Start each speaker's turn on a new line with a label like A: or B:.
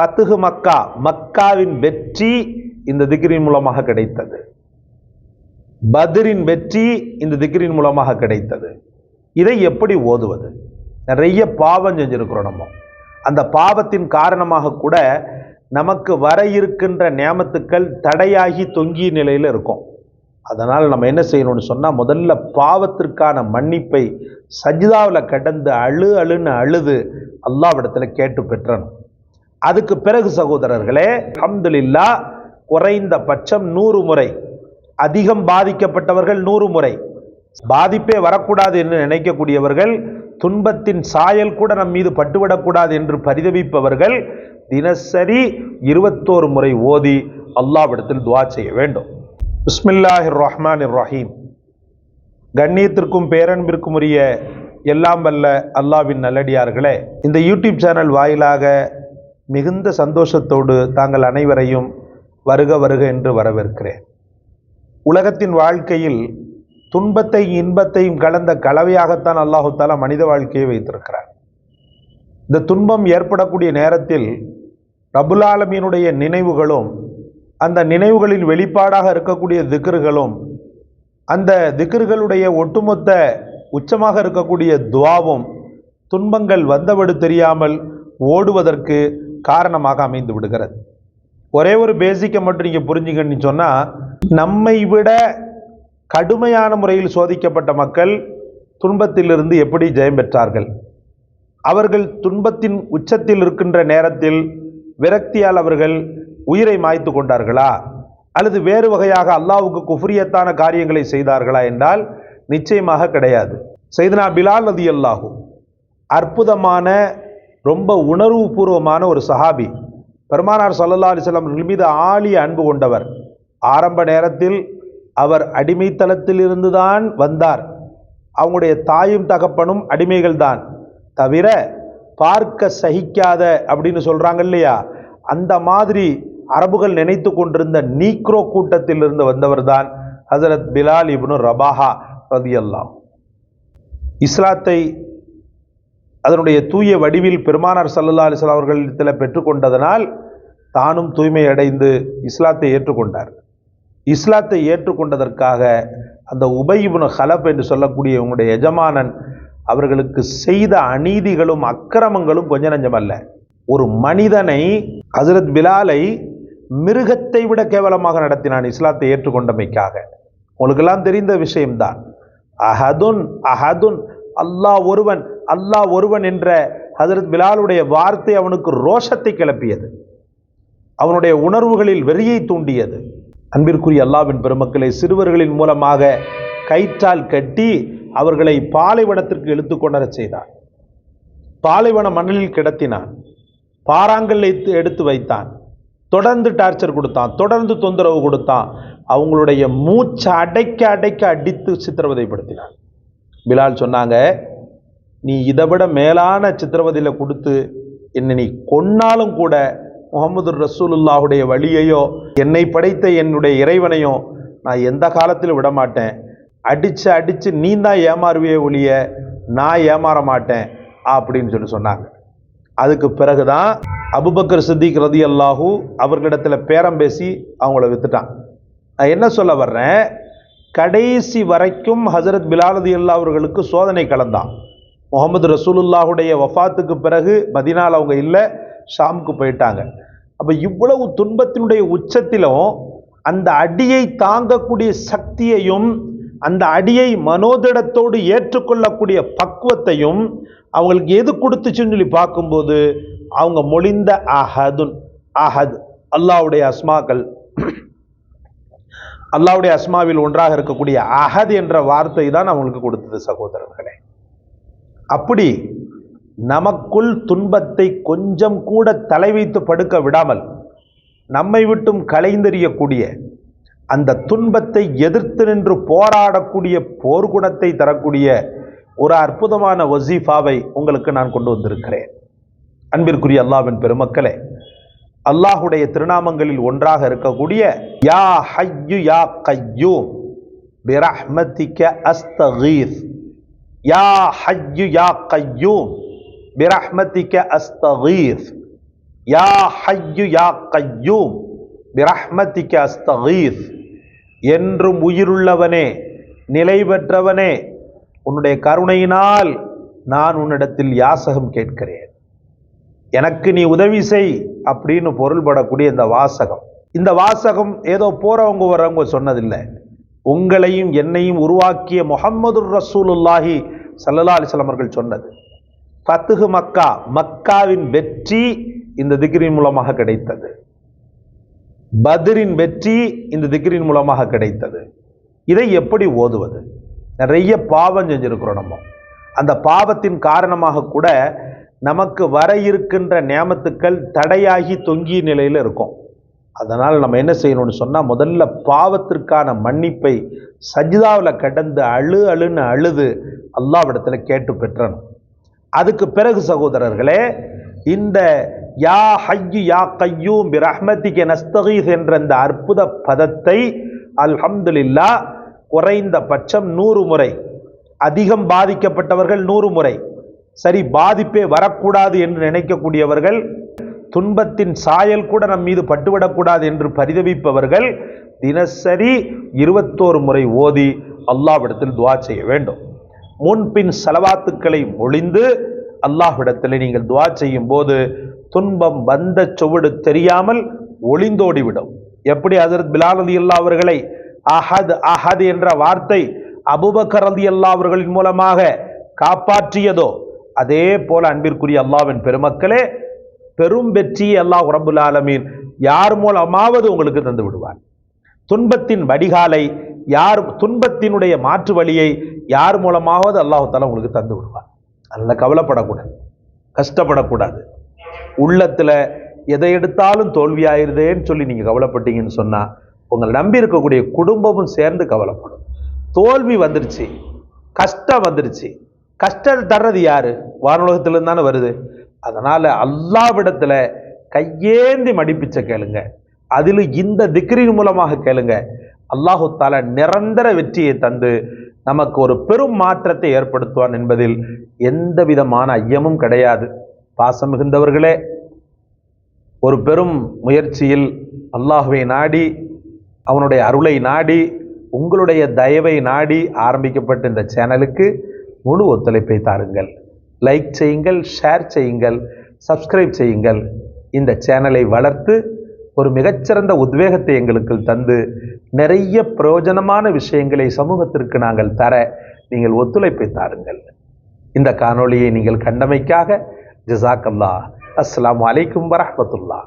A: ஃபத்துஹு மக்கா மக்காவின் வெற்றி இந்த திகிரின் மூலமாக கிடைத்தது. பத்ரின் வெற்றி இந்த திகிரின் மூலமாக கிடைத்தது. இதை எப்படி ஓதுவது? நிறைய பாவம் செஞ்சிருக்கிறோம் நம்ம. அந்த பாவத்தின் காரணமாக கூட நமக்கு வர இருக்கின்ற நியமத்துக்கள் தடையாகி தொங்கிய நிலையில் இருக்கும். அதனால் நம்ம என்ன செய்யணும்னு சொன்னால் முதல்ல பாவத்திற்கான மன்னிப்பை சஜிதாவில் கடந்து அழு அழுன்னு அழுது அல்லாவிடத்தில் கேட்டு பெற்றணும். அதுக்கு பிறகு சகோதரர்களே அல்ஹம்துலில்லா குறைந்த பட்சம் நூறு முறை. அதிகம் பாதிக்கப்பட்டவர்கள் நூறு முறை. பாதிப்பே வரக்கூடாது என்று நினைக்கக்கூடியவர்கள் துன்பத்தின் சாயல் கூட நம் மீது பட்டுவிடக்கூடாது என்று பரிதவிப்பவர்கள் தினசரி இருபத்தோரு முறை ஓதி அல்லாவிடத்தில் துவா செய்ய வேண்டும். பிஸ்மில்லாஹிர் ரஹ்மான் ரஹீம் கண்ணியத்திற்கும் பேரன்பிற்கும் உரிய எல்லாம் வல்ல அல்லாவின் நல்லடியார்களே இந்த யூடியூப் சேனல் வாயிலாக மிகுந்த சந்தோஷத்தோடு தாங்கள் அனைவரையும் வருக வருக என்று வரவேற்கிறேன். உலகத்தின் வாழ்க்கையில் துன்பத்தை இன்பத்தையும் கலந்த கலவையாகத்தான் அல்லாஹுத்தாலா மனித வாழ்க்கையை வைத்திருக்கிறார். இந்த துன்பம் ஏற்படக்கூடிய நேரத்தில் ரபுலாலமீனுடைய நினைவுகளும் அந்த நினைவுகளில் வெளிப்பாடாக இருக்கக்கூடிய திக்ருகளும் அந்த திக்ருகளுடைய ஒட்டுமொத்த உச்சமாக இருக்கக்கூடிய துவாவும் துன்பங்கள் வந்தவடு தெரியாமல் ஓடுவதற்கு காரணமாக அமைந்து விடுகிறது. ஒரே ஒரு பேசிக்கை மட்டும் நீங்கள் புரிஞ்சுக்கன்னு சொன்னால் நம்மை விட கடுமையான முறையில் சோதிக்கப்பட்ட மக்கள் துன்பத்திலிருந்து எப்படி ஜெயம் பெற்றார்கள்? அவர்கள் துன்பத்தின் உச்சத்தில் இருக்கின்ற நேரத்தில் விரக்தியால் அவர்கள் உயிரை மாய்த்து கொண்டார்களா? அல்லது வேறு வகையாக அல்லாவுக்கு குஃப்ரியத்தான காரியங்களை செய்தார்களா என்றால் நிச்சயமாக கிடையாது. செய்தனா பிலால் நதி அல்லாஹூ அற்புதமான ரொம்ப உணர்வுபூர்வமான ஒரு சஹாபி. பெருமானார் சல்லல்லா அலிஸ்லாம் மீது ஆழிய அன்பு கொண்டவர். ஆரம்ப நேரத்தில் அவர் அடிமைத்தளத்திலிருந்து தான் வந்தார். அவங்களுடைய தாயும் தகப்பனும் அடிமைகள் தான் தவிர பார்க்க சகிக்காத அப்படின்னு சொல்கிறாங்க இல்லையா? அந்த மாதிரி அரபுகள் நினைத்து கொண்டிருந்த நீக்ரோ கூட்டத்தில் இருந்து வந்தவர் தான் ஹசரத் பிலால் இப்னு ரபாஹா ரதியல்லாம் இஸ்லாத்தை அதனுடைய தூய வடிவில் பெருமானார் சல்லல்லா அலிஸ்லாம் அவர்களிடத்தில் பெற்றுக்கொண்டதனால் தானும் தூய்மை அடைந்து இஸ்லாத்தை ஏற்றுக்கொண்டார். இஸ்லாத்தை ஏற்றுக்கொண்டதற்காக அந்த உபயிபுன ஹலப் என்று சொல்லக்கூடிய உங்களுடைய எஜமானன் அவர்களுக்கு செய்த அநீதிகளும் அக்கிரமங்களும் கொஞ்ச நஞ்சமல்ல ஒரு மனிதனை ஹசரத் பிலாலை மிருகத்தை விட கேவலமாக நடத்தினான் இஸ்லாத்தை ஏற்றுக்கொண்டமைக்காக. உங்களுக்கெல்லாம் தெரிந்த விஷயம்தான். அஹதுன் அஹதுன் அல்லாஹ் ஒருவன் அல்லாஹ் ஒருவன் என்ற ஹசரத் பிலாலுடைய வார்த்தை அவனுக்கு ரோஷத்தை கிளப்பியது. அவனுடைய உணர்வுகளில் வெறியை தூண்டியது. அன்பிற்குரிய அல்லாவின் பெருமக்களை சிறுவர்களின் மூலமாக கயிற்றால் கட்டி அவர்களை பாலைவனத்திற்கு இழுத்து கொண்டர செய்தான். பாலைவன மணலில் கிடத்தினான். பாறாங்கல் எடுத்து வைத்தான். தொடர்ந்து டார்ச்சர் கொடுத்தான். தொடர்ந்து தொந்தரவு கொடுத்தான். அவங்களுடைய மூச்சை அடைக்க அடைக்க அடித்து சித்திரவதைப்படுத்தினான் பிலால் சொன்னாங்க நீ இதை விட மேலான சித்திரவதையில் கொடுத்து என்னை நீ கொன்னாலும் கூட முகமது ரசூலுல்லாஹுடைய வழியையோ என்னை படைத்த என்னுடைய இறைவனையோ நான் எந்த காலத்திலும் விட மாட்டேன். அடித்து அடித்து நீ தான் ஏமாறுவே ஒழிய நான் ஏமாற மாட்டேன் அப்படின்னு சொல்லி சொன்னாங்க. அதுக்கு பிறகு தான் அபுபக்கர் சித்திக் ரதி அல்லாஹூ அவர்களிடத்தில் பேரம் பேசி அவங்கள வித்துட்டான். நான் என்ன சொல்ல வர்றேன்? கடைசி வரைக்கும் ஹசரத் பிலாலதி அல்லா அவர்களுக்கு சோதனை கலந்தான். முகமது ரசூலுல்லாஹுடைய வஃபாத்துக்கு பிறகு மதினால் அவங்க இல்லை ஷாமுக்கு போயிட்டாங்க. அப்போ இவ்வளவு துன்பத்தினுடைய உச்சத்திலும் அந்த அடியை தாங்கக்கூடிய சக்தியையும் அந்த அடியை மனோதிடத்தோடு ஏற்றுக்கொள்ளக்கூடிய பக்குவத்தையும் அவங்களுக்கு எது கொடுத்துச்சுன்னு சொல்லி பார்க்கும்போது அவங்க மொழிந்த அஹதுன் அஹத் அல்லாவுடைய அஸ்மாக்கள். அல்லாவுடைய அஸ்மாவில் ஒன்றாக இருக்கக்கூடிய அஹத் என்ற வார்த்தை தான் அவங்களுக்கு கொடுத்தது சகோதரர்களே. அப்படி நமக்குள் துன்பத்தை கொஞ்சம் கூட தலை வைத்து படுக்க விடாமல் நம்மை விட்டும் கலைந்தெறியக்கூடிய அந்த துன்பத்தை எதிர்த்து நின்று போராடக்கூடிய போர்க்குணத்தை தரக்கூடிய ஒரு அற்புதமான வசீஃபாவை உங்களுக்கு நான் கொண்டு வந்திருக்கிறேன். அன்பிற்குரிய அல்லாவின் பெருமக்களே அல்லாஹுடைய திருநாமங்களில் ஒன்றாக இருக்கக்கூடிய யா ஹையு யா கையூம் பிரஹ்மதிக்க அஸ்தகீஸ் யா ஹய்யு யா கையூம். பிரஹ்மதிக்க அஸ்தகீஸ் யா ஹய்யு யா கையூம். பிரஹ்மதிக்க அஸ்தகீஸ் என்றும் உயிருள்ளவனே நிலை பெற்றவனே உன்னுடைய கருணையினால் நான் உன்னிடத்தில் யாசகம் கேட்கிறேன். எனக்கு நீ உதவி செய் அப்படின்னு பொருள்படக்கூடிய இந்த வாசகம். இந்த வாசகம் ஏதோ போறவங்க வரவங்க சொன்னதில்லை. உங்களையும் என்னையும் உருவாக்கிய முகம்மது ரசூலுல்லாஹி சல்லா அலிஸ்லாம் அவர்கள் சொன்னது. ஃபத்துஹு மக்கா மக்காவின் வெற்றி இந்த திகிரின் மூலமாக கிடைத்தது. பத்ரின் வெற்றி இந்த திகிரின் மூலமாக கிடைத்தது. இதை எப்படி ஓதுவது? நிறைய பாவம் செஞ்சிருக்கிறோம் நம்ம. அந்த பாவத்தின் காரணமாக கூட நமக்கு வர இருக்கின்ற நியமத்துக்கள் தடையாகி தொங்கிய நிலையில் இருக்கும். அதனால் நம்ம என்ன செய்யணும்னு சொன்னால் முதல்ல பாவத்திற்கான மன்னிப்பை சஜிதாவில் கடந்து அழு அழுன்னு அழுது அல்லாவிடத்தில் கேட்டு பெற்றணும். அதுக்கு பிறகு சகோதரர்களே இந்த யா ஹையு யா கையூம் பி ரஹ்மதிக நஸ்தகீஸ் என்ற இந்த அற்புத பதத்தை அல்ஹம்துலில்லா குறைந்த பட்சம் நூறு முறை அதிகம் பாதிக்கப்பட்டவர்கள் நூறு முறை சரி பாதிப்பே வரக்கூடாது என்று நினைக்கக்கூடியவர்கள் துன்பத்தின் சாயல் கூட நம் மீது பட்டுவிடக்கூடாது என்று பரிதவிப்பவர்கள் தினசரி இருபத்தோரு முறை ஓதி அல்லாவிடத்தில் துவா செய்ய வேண்டும். முன்பின் செலவாத்துக்களை ஒளிந்து அல்லாஹ்விடத்தில் நீங்கள் துவா செய்யும் போது துன்பம் வந்த சுவடு தெரியாமல் ஒளிந்தோடிவிடும். எப்படி ஹசரத் பிலால் அலி அல்லா அவர்களை அஹத் அஹத் என்ற வார்த்தை அபுபக்கர் அலி அல்லா அவர்களின் மூலமாக காப்பாற்றியதோ அதே போல அன்பிற்குரிய அல்லாவின் பெருமக்களே பெரும் வெற்றியை அல்லாஹ் ரபுல் ஆலமீன். யார் மூலமாவது உங்களுக்கு தந்து விடுவார். துன்பத்தின் வடிகாலை யார் துன்பத்தினுடைய மாற்று வழியை யார் மூலமாவது அல்லாஹால உங்களுக்கு தந்து விடுவார். அதில் கவலைப்படக்கூடாது. கஷ்டப்படக்கூடாது. உள்ளத்தில் எதை எடுத்தாலும் தோல்வியாயிருதேன்னு சொல்லி நீங்கள் கவலைப்பட்டீங்கன்னு சொன்னால் உங்களை நம்பி இருக்கக்கூடிய குடும்பமும் சேர்ந்து கவலைப்படும். தோல்வி வந்துருச்சு. கஷ்டம் வந்துருச்சு. கஷ்டம் தர்றது யாரு? வானுலகத்திலிருந்து தானே வருது. அதனால் அல்லாவிடத்தில் கையேந்தி மடிப்பிச்ச கேளுங்க. அதில் இந்த திக்ரின் மூலமாக கேளுங்க. அல்லாஹு தால நிரந்தர வெற்றியை தந்து நமக்கு ஒரு பெரும் மாற்றத்தை ஏற்படுத்துவான் என்பதில் எந்த விதமான ஐயமும் கிடையாது. பாசம் மிகுந்தவர்களே ஒரு பெரும் முயற்சியில் அல்லாஹுவை நாடி அவனுடைய அருளை நாடி உங்களுடைய தயவை நாடி ஆரம்பிக்கப்பட்ட இந்த சேனலுக்கு முழு ஒத்துழைப்பை தாருங்கள். லைக் செய்யுங்கள் ஷேர் செய்யுங்கள் சப்ஸ்கிரைப் செய்யுங்கள். இந்த சேனலை வளர்த்து ஒரு மிகச்சிறந்த உத்வேகத்தை எங்களுக்கு தந்து நிறைய பிரயோஜனமான விஷயங்களை சமூகத்திற்கு நாங்கள் தர நீங்கள் ஒத்துழைப்பை தாருங்கள். இந்த காணொளியை நீங்கள் கண்டமைக்காக ஜசாக்கல்லா அஸ்லாம் அலைக்கும் வரமத்துல்லா